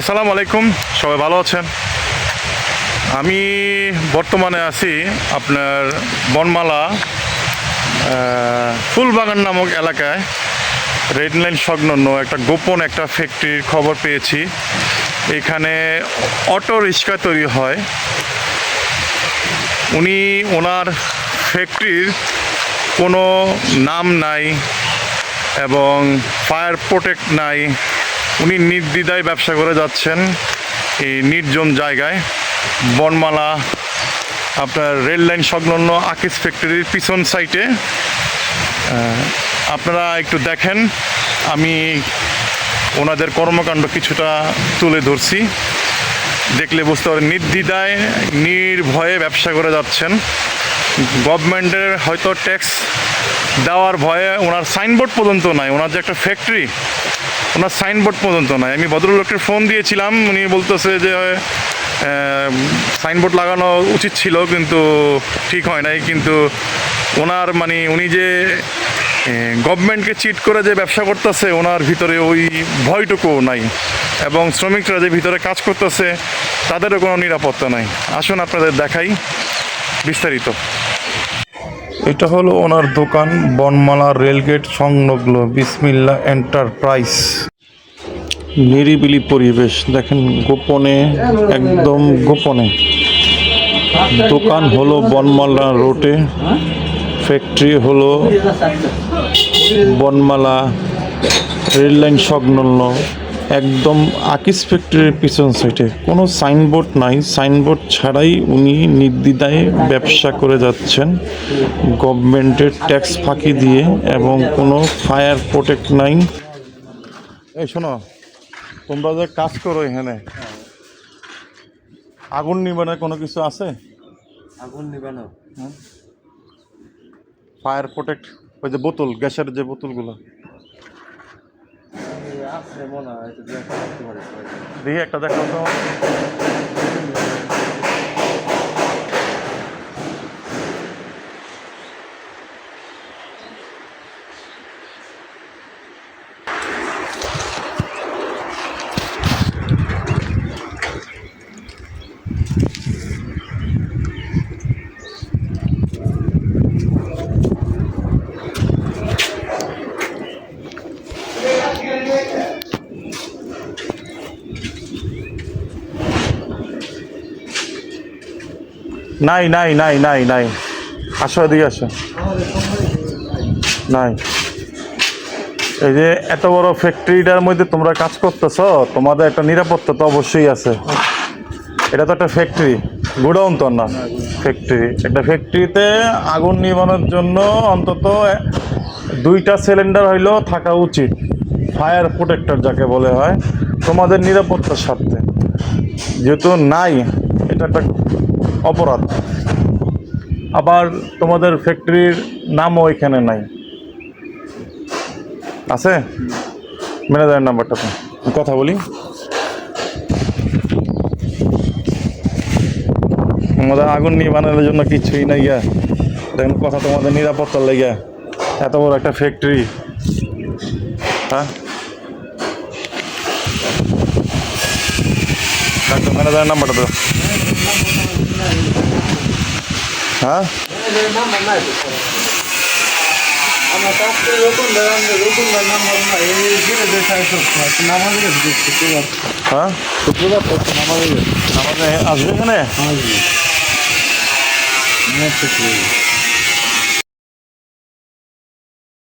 আসসালামু আলাইকুম, সবাই ভালো আছেন? আমি বর্তমানে আছি আপনার বনমালা ফুলবাগান নামক এলাকায়। রেড লাইন সংলগ্ন একটা গোপন একটা ফ্যাক্টরির খবর পেয়েছি। এখানে অটো রিক্সা তৈরি হয়। উনি ওনার ফ্যাক্টরির কোনো নাম নাই এবং ফায়ার প্রোটেক্ট নাই। উনি নির্দ্বিধায় ব্যবসা করে যাচ্ছেন এই নির্জন জায়গায়। বনমালা, আপনার রেল লাইন সংলগ্ন আকিস ফ্যাক্টরির পিছন সাইটে। আপনারা একটু দেখেন, আমি ওনাদের কর্মকাণ্ড কিছুটা তুলে ধরছি। দেখলে বুঝতে পারেন, নির্দ্বিধায়, নির্ভয়ে ব্যবসা করে যাচ্ছেন। গভর্নমেন্টের হয়তো ট্যাক্স দেওয়ার ভয়ে ওনার সাইনবোর্ড পর্যন্ত নাই, ওনার যে একটা ফ্যাক্টরি ওনার সাইনবোর্ড পর্যন্ত নাই। আমি ভদ্রলোককে ফোন দিয়েছিলাম, উনি বলতেছে যে সাইনবোর্ড লাগানো উচিত ছিল, কিন্তু ঠিক হয় নাই। কিন্তু ওনার মানে উনি যে গভর্নমেন্টকে চিট করে যে ব্যবসা করতেছে, ওনার ভিতরে ওই ভয়টুকু নাই। এবং শ্রমিকরা যে ভিতরে কাজ করতেছে, তাদেরও কোনো নিরাপত্তা নাই। আসুন আপনাদের দেখাই বিস্তারিত। এটা হলো ওনার দোকান, বনমালা রেলগেট সংলগ্ন বিসমিল্লা এন্টারপ্রাইজ। নিরিবিলি পরিবেশ, দেখেন গোপনে, একদম গোপনে। দোকান হলো বনমালা রোডে, ফ্যাক্টরি হলো বনমালা রেল লাইন সংলগ্ন। একদম আকিস ফ্যাক্টরির পিছন সাইডে কোনো সাইনবোর্ড নাই। সাইনবোর্ড ছাড়াই উনি নির্দ্বিধায় ব্যবসা করে যাচ্ছেন গভর্নমেন্টের ট্যাক্স ফাঁকি দিয়ে এবং কোনো ফায়ার প্রোটেক্ট নাই। এই শোনো তোমরা যে কাজ করো এখানে আগুন নিবানের কোনো কিছু আছে? আগুন নিবানো। ফায়ার প্রোটেক্ট ওই যে বোতল গ্যাসের যে বোতলগুলো। দেখা একটা দেখাও তো। নাই নাই নাই নাই নাই। আসো, এদিকে আসো। নাই। এই যে এত বড় ফ্যাক্টরিটার মধ্যে তোমরা কাজ করতেছ, তোমাদের একটা নিরাপত্তা তো অবশ্যই আছে। এটা তো একটা ফ্যাক্টরি গোডাউন তো না। ফ্যাক্টরি একটা ফ্যাক্টরিতে আগুন নিবানোর জন্য অন্তত দুইটা সিলিন্ডার হইলেও থাকা উচিত। ফায়ার প্রোটেক্টর যাকে বলে হয়। তোমাদের নিরাপত্তার স্বার্থে। যেহেতু নাই, এটা একটা অপরাধ। আবার তোমাদের ফ্যাক্টরির নামও এখানে নাই। আছে? ম্যানেজারের নাম্বারটা তো কথা বলি। আমাদের আগুন নিয়ে বানানোর জন্য কিছুই নাই গা। দেখুন কথা তোমাদের নিরাপত্তার লেগে। এত বড় একটা ফ্যাক্টরি হ্যাঁ? ডাক্তার ম্যানেজারের নাম্বারটা তো হ্যাঁ নাম্বার নাই তো আমার কাছ থেকে রকম দাম রকম নাম্বার না এই গিয়ে